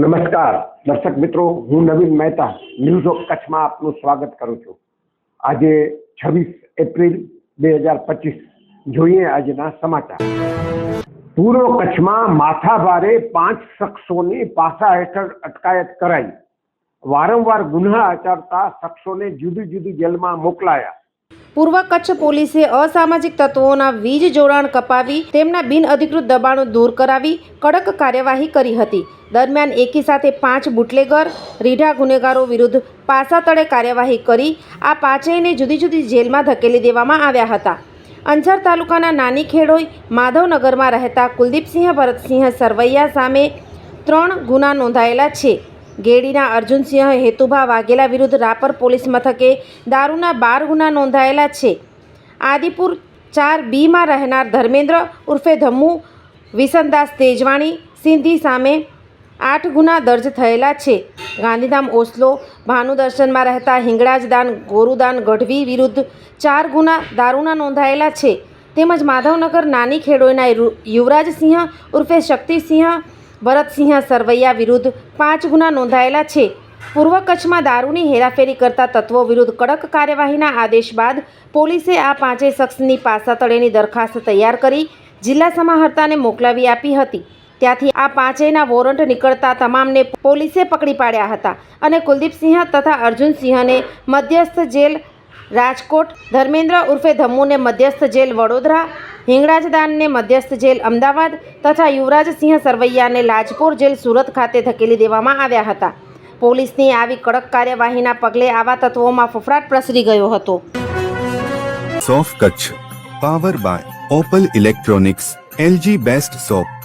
નમસ્કાર. દર્શક મિત્રો, હું નવીન મહેતા, ન્યૂઝ ઓફ કચ્છમાં આપનું સ્વાગત કરું છું. આજે છવ્વીસ એપ્રિલ બે હજાર પચીસ. જોઈએ આજના સમાચાર. પૂર્વ કચ્છમાં માથાભારે પાંચ શખ્સોની પાસા હેઠળ અટકાયત કરાઈ. વારંવાર ગુન્હા આચરતા શખ્સોને જુદી જુદી જેલમાં મોકલાયા. પૂર્વ કચ્છ પોલીસે અસામાજિક તત્વોના વીજ જોડાણ કપાવી તેમના બિનઅધિકૃત દબાણો દૂર કરાવી કડક કાર્યવાહી કરી હતી. દરમિયાન એકી સાથે પાંચ બુટલેગર, રીઢા ગુનેગારો વિરુદ્ધ પાસા તળે કાર્યવાહી કરી આ પાંચેયને જુદી જુદી જેલમાં ધકેલી દેવામાં આવ્યા હતા. અંજાર તાલુકાના નાની ખેડોઈ માધવનગરમાં રહેતા કુલદીપસિંહ ભરતસિંહ સરવૈયા સામે ત્રણ ગુના નોંધાયેલા છે. ગેડીના અર્જુનસિંહ હેતુભા વાઘેલા વિરુદ્ધ રાપર પોલીસ મથકે દારૂના બાર ગુના નોંધાયેલા છે. આદિપુર ચાર બીમાં રહેનાર ધર્મેન્દ્ર ઉર્ફે ધમ્મુ, વિસનદાસ તેજવાણી, સિંધી સામે આઠ ગુના દર્જ થયેલા છે. ગાંધીધામ, ઓસ્લો ભાનુદર્શનમાં રહેતા હિંગળાજદાન ગોરુદાન ગઢવી વિરુદ્ધ ચાર ગુના દારૂના નોંધાયેલા છે. તેમજ માધવનગર નાની ખેડોઈના યુવરાજસિંહ ઉર્ફે શક્તિસિંહ ભરતસિંહ સરવૈયા વિરુદ્ધ પાંચ ગુના નોંધાયેલા છે. પૂર્વ કચ્છમાં દારૂની હેરાફેરી કરતા તત્વો વિરુદ્ધ કડક કાર્યવાહીના આદેશ બાદ પોલીસે આ પાંચેય શખ્સની પાસા તળેની દરખાસ્ત તૈયાર કરી જિલ્લા સમાહર્તાને મોકલાવી આપી હતી. ત્યાંથી આ પાંચેયના વોરંટ નીકળતા તમામને પોલીસે પકડી પાડ્યા હતા અને કુલદીપસિંહ તથા અર્જુનસિંહને મધ્યસ્થ જેલ રાજકોટ, ધર્મેન્દ્ર ઉર્ફે ધમ્મુને મધ્યસ્થ જેલ વડોદરા, હિંગળાજદાનને મધ્યસ્થ જેલ અમદાવાદ તથા યુવરાજસિંહ સરવૈયાને લાજપોર જેલ સુરત ખાતે ધકેલી દેવામાં આવ્યા હતા. પોલીસની આવી કડક કાર્યવાહીના પગલે આવા તત્વોમાં ફફડાટ પ્રસરી ગયો હતો. સોફ Kutch, power by Opal electronics, LG best shop